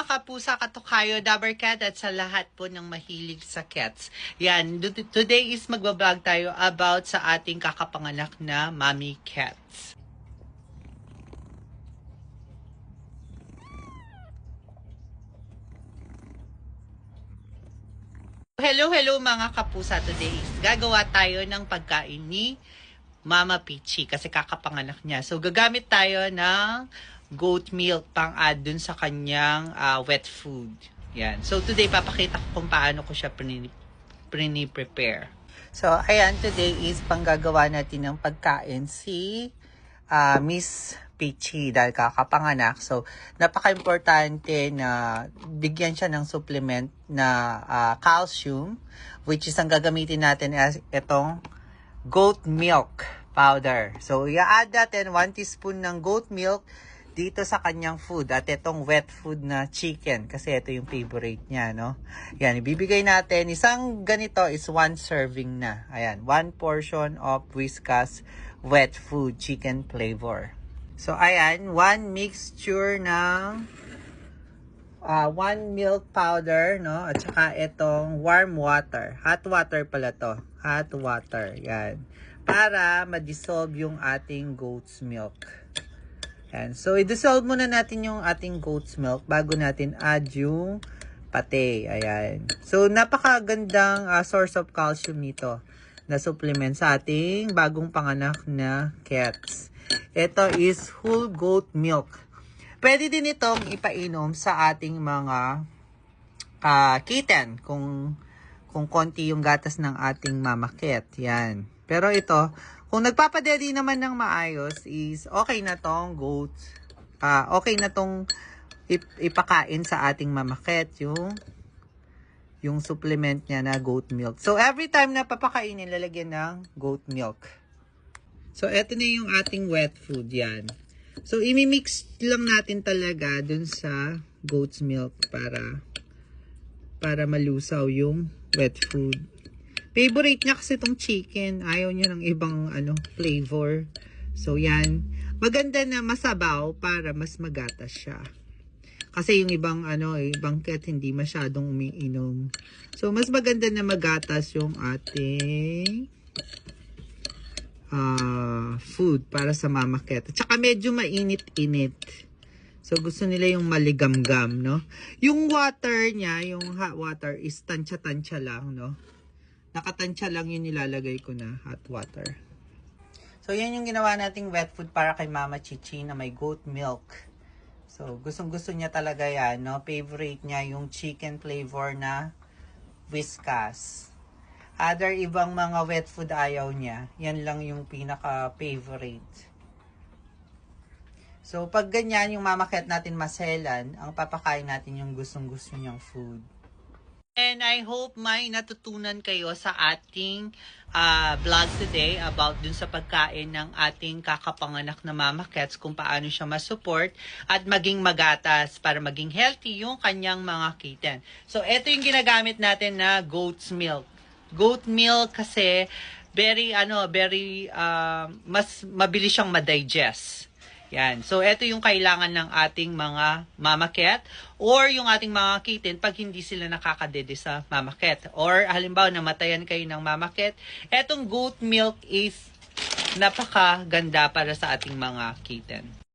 mga kapusa, katukayo, Dabber Cat at sa lahat po ng mahilig sa cats. Yan, today is magbablog tayo about sa ating kakapanganak na mommy cats. Hello, hello mga kapusa. Today is gagawa tayo ng pagkain ni Mama Peachy kasi kakapanganak niya. So gagamit tayo ng goat milk pang add dun sa kanyang ah, wet food. Yan. So today papakita ko kung paano ko siya prini- prini-prepare. So ayan, today is panggagawa natin ng pagkain si ah, Miss Peachy dahil kakapanganak. So, napaka-importante na bigyan siya ng supplement na ah, calcium, which is ang gagamitin natin as itong goat milk powder. So, i-add natin 1 teaspoon ng goat milk dito sa kanyang food at itong wet food na chicken kasi ito yung favorite niya, no? Yan, ibibigay natin. Isang ganito is one serving na. Ayan, one portion of Whiskas wet food chicken flavor. So, ayan, one mixture ng uh, one milk powder, no? At saka itong warm water. Hot water pala to. Hot water. Yan. Para ma-dissolve yung ating goat's milk. Yan. So, i-dissolve muna natin yung ating goat's milk bago natin add yung pate. Ayan. So, napakagandang uh, source of calcium nito na supplement sa ating bagong panganak na cats. Ito is whole goat milk. Pwede din itong ipainom sa ating mga ah, kitten kung kung konti yung gatas ng ating mama cat. Yan. Pero ito, kung nagpapadeli naman ng maayos is okay na tong goat. ah okay na tong ip- ipakain sa ating mama cat yung yung supplement niya na goat milk. So, every time na papakainin, lalagyan ng goat milk. So, eto na yung ating wet food yan. So, imimix lang natin talaga dun sa goat's milk para para malusaw yung wet food. Favorite niya kasi itong chicken. Ayaw niya ng ibang ano flavor. So, yan. Maganda na masabaw para mas magatas siya. Kasi yung ibang ano, eh, ibang cat hindi masyadong umiinom. So, mas maganda na magatas yung ating ah food para sa mama cat. At saka medyo mainit-init. So, gusto nila yung maligamgam, no? Yung water niya, yung hot water is tansya-tansya lang, no? Nakatansya lang yung nilalagay ko na hot water. So, yan yung ginawa nating wet food para kay Mama Chichi na may goat milk. So, gustong-gusto niya talaga yan, no? Favorite niya yung chicken flavor na Whiskas. Other ibang mga wet food ayaw niya. Yan lang yung pinaka-favorite. So, pag ganyan, yung mamaket natin maselan, ang papakain natin yung gustong-gusto niyang food. And I hope may natutunan kayo sa ating ah, vlog today about dun sa pagkain ng ating kakapanganak na mama cats kung paano siya masupport at maging magatas para maging healthy yung kanyang mga kitten. So, ito yung ginagamit natin na goat's milk. Goat milk kasi very ano, very ah, mas mabilis siyang ma-digest. Yan. So, ito yung kailangan ng ating mga mama cat or yung ating mga kitten pag hindi sila nakakadede sa mama cat. Or, halimbawa, namatayan kayo ng mama cat, etong goat milk is napakaganda para sa ating mga kitten.